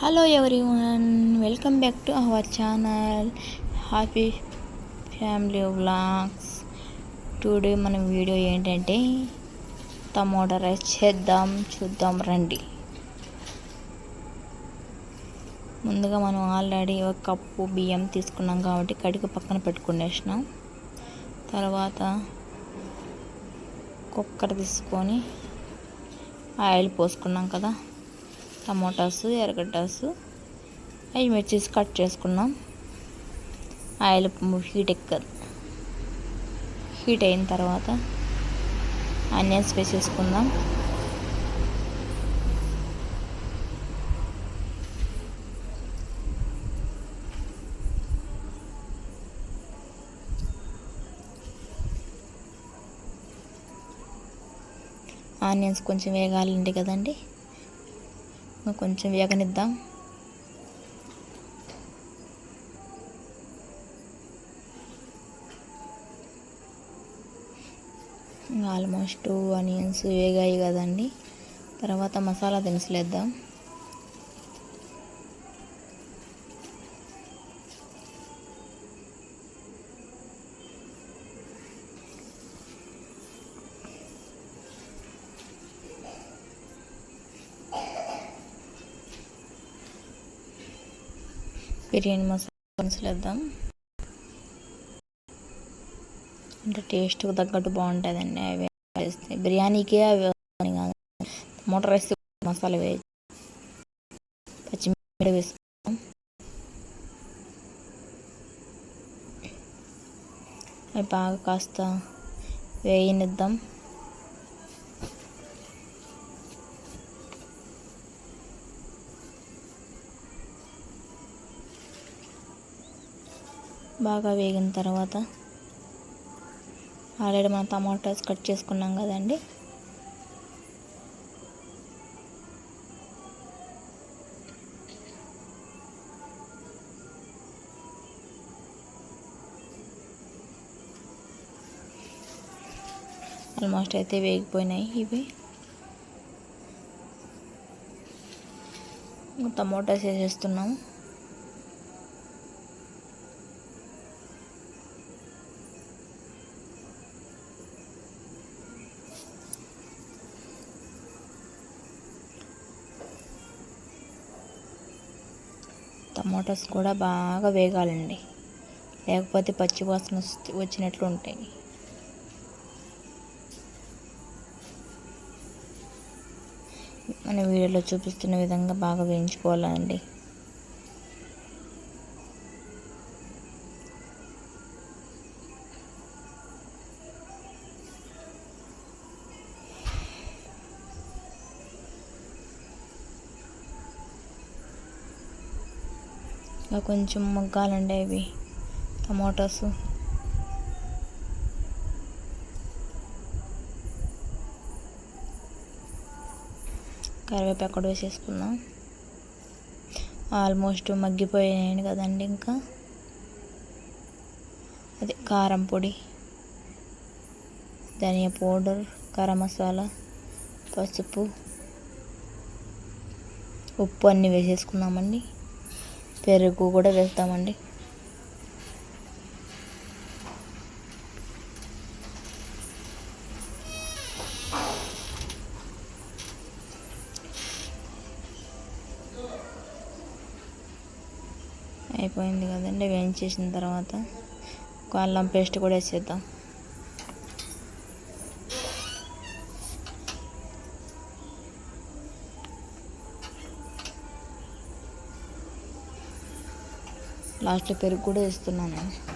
Hello one welcome back to our channel happy family vlogs today మన video ఏంటంటే tomato rice చేద్దాం చూద్దాం రండి. ముందుగా మనం ఆల్రెడీ ఒక కప్పు బియ్యం తీసుకున్నాం కాబట్టి కడిగి పక్కన పెట్టుకునేసినాం. తర్వాత కుక్కర్ తీసుకొని ఆయిల్ పోసుకున్నాం కదా. టమోటాస్ ఎర్రగడ్డాస్ అవి మిర్చీస్ కట్ చేసుకున్నాం. ఆయిల్ హీట్ ఎక్కదు హీట్ అయిన తర్వాత ఆనియన్స్ వేసేసుకుందాం. ఆనియన్స్ కొంచెం వేగాలండి కదండి? కొంచెం వేగనిద్దాం. ఆల్మోస్ట్ ఆనియన్స్ వేగాయి కదండి. తర్వాత మసాలా దినుసులు వేద్దాం బిర్యానీ మసాలా వేద్దాం అంటే టేస్ట్కి తగ్గట్టు బాగుంటుందండి. అవి వేస్తే బిర్యానీకే అవి కాదు. టమోటా రైస్ మసాలా వేసి పచ్చిమిరపకాయ వేసుకుందాం. అవి బాగా కాస్త వేయనిద్దాం బాగా వేగిన తర్వాత ఆల్రెడీ మనం టమాటాస్ కట్ చేసుకున్నాం కదండి. ఆల్మోస్ట్ అయితే వేగిపోయినాయి ఇవి. టమోటాస్ వేసేస్తున్నాము. టమాటోస్ కూడా బాగా వేగాలండి. లేకపోతే పచ్చి వాసన వచ్చినట్లు ఉంటాయి. మన వీడియోలో చూపిస్తున్న విధంగా బాగా వేయించుకోవాలండి. ఇంకా కొంచెం మొగ్గాలండి అవి టమాటోస్. కరివేపాకు కూడా వేసేసుకుందాం. ఆల్మోస్ట్ మగ్గిపోయాయి కదండి ఇంకా. అదే కారం పొడి ధనియా పౌడర్ కారం మసాలా పసుపు ఉప్పు అన్నీ వేసేసుకుందామండి. పెరుగు కూడా వేస్తామండి. అయిపోయింది కదండి వేయించేసిన తర్వాత అల్లం పేస్ట్ కూడా వేసేద్దాం. లాస్ట్లో పెరుగు కూడా వేస్తున్నాను.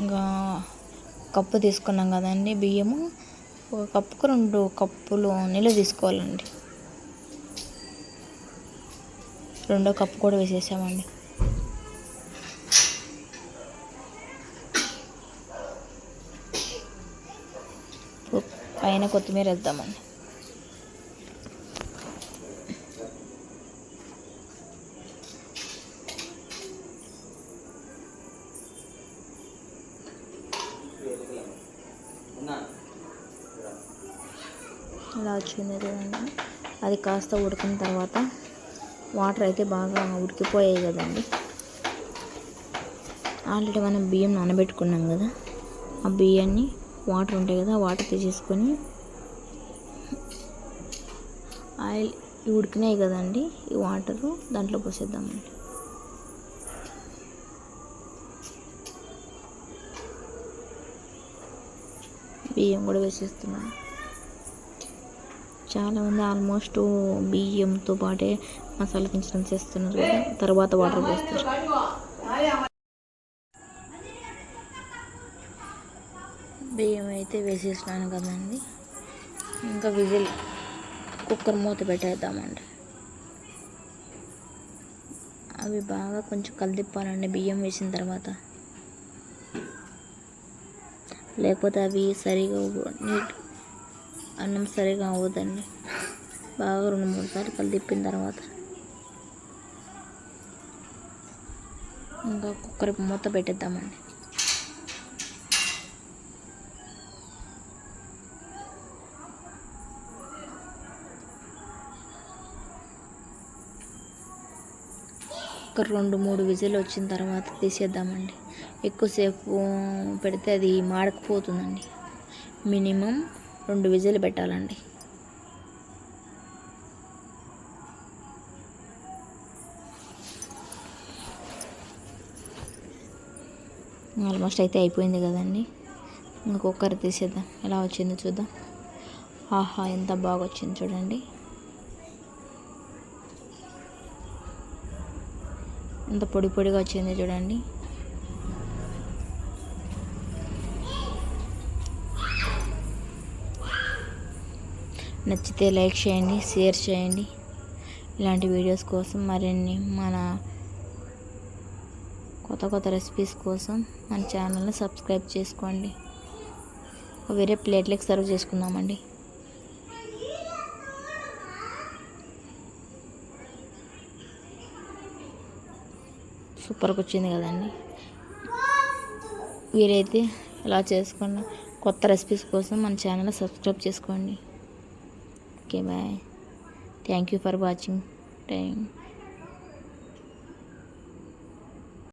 ఇంకా కప్పు తీసుకున్నాం కదండి బియ్యము. ఒక కప్పుకు రెండు కప్పులు నీళ్ళు తీసుకోవాలండి. రెండో కప్పు కూడా వేసేసామండి. పైన కొత్తిమీర వేద్దామండి అలా వచ్చింది చూడండి. అది కాస్త ఉడికిన తర్వాత వాటర్ అయితే బాగా ఉడికిపోయాయి కదండి. ఆల్రెడీ మనం బియ్యం నానబెట్టుకున్నాం కదా. ఆ బియ్యాన్ని వాటర్ ఉంటాయి కదా వాటర్ తీసేసుకొని ఆయిల్ ఉడికినాయి కదండి ఈ వాటరు దాంట్లో పోసేద్దామండి. బియ్యం కూడా వేసేస్తున్నాను. చాలామంది ఆల్మోస్ట్ బియ్యంతో పాటే మసాలా దినుసులు చేస్తున్నారు కదా తర్వాత వాటర్ పోస్తారు. బియ్యం అయితే వేసేసినాను కదండి. ఇంకా విజిల్ కుక్కర్ మూత పెట్టేద్దామండి. అవి బాగా కొంచెం కలిదిప్పాలండి బియ్యం వేసిన తర్వాత. లేకపోతే అవి సరిగా నీట్ అన్నం సరిగా అవ్వదండి. బాగా రెండు మూడు సార్లు కలిదిప్పిన తర్వాత. ఇంకా కుక్కర్ మూత పెట్టేద్దామండి. ఒక రెండు మూడు విజిల్ వచ్చిన తర్వాత తీసేద్దామండి. ఎక్కువసేపు పెడితే అది మాడకపోతుందండి. మినిమం రెండు విజిల్ పెట్టాలండి. ఆల్మోస్ట్ అయితే అయిపోయింది కదండి. ఇంకా కుక్కర్ తీసేద్దాం. ఎలా వచ్చిందో చూద్దాం. ఆహా ఎంత బాగా వచ్చింది చూడండి. ఎంత పొడి పొడిగా వచ్చింది చూడండి. నచ్చితే లైక్ చేయండి షేర్ చేయండి. ఇలాంటి వీడియోస్ కోసం మరిన్ని మన కొత్త కొత్త రెసిపీస్ కోసం మన ఛానల్ని సబ్స్క్రైబ్ చేసుకోండి. వేరే ప్లేట్లకు సర్వ్ చేసుకుందామండి. సూపర్గా వచ్చింది కదండి. వీరైతే ఇలా చేసుకున్న కొత్త రెసిపీస్ కోసం మన ఛానల్ సబ్స్క్రైబ్ చేసుకోండి. Okay bye. Thank you for watching. Thank